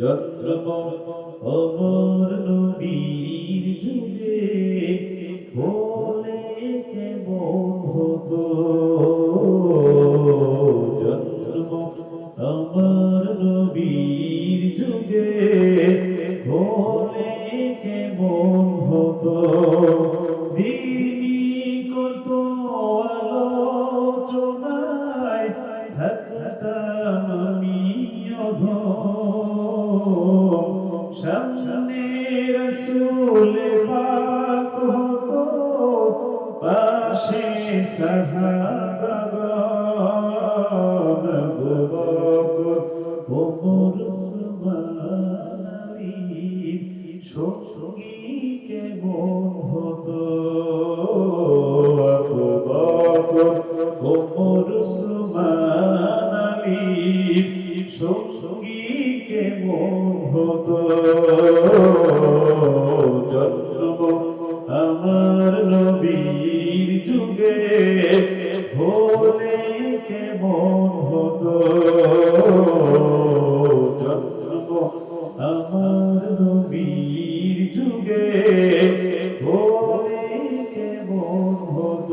জন্ম অমর নবীর যুগে হলে কেমন হতো? জন্ম অমর নবীর যুগে হলে কেমন হতো? দিনী কত সামনে রসুল পাক হতো পাশে সাহাবাগণ আবু বকর ওমর উসমান আলী সঙ্গী কেমন সঙ্গীকে মোহত জন্ম আমার নবীর যুগে ভোলে কে মোহত জন্ম আমার নবীর যুগে ভোলে কে মোহত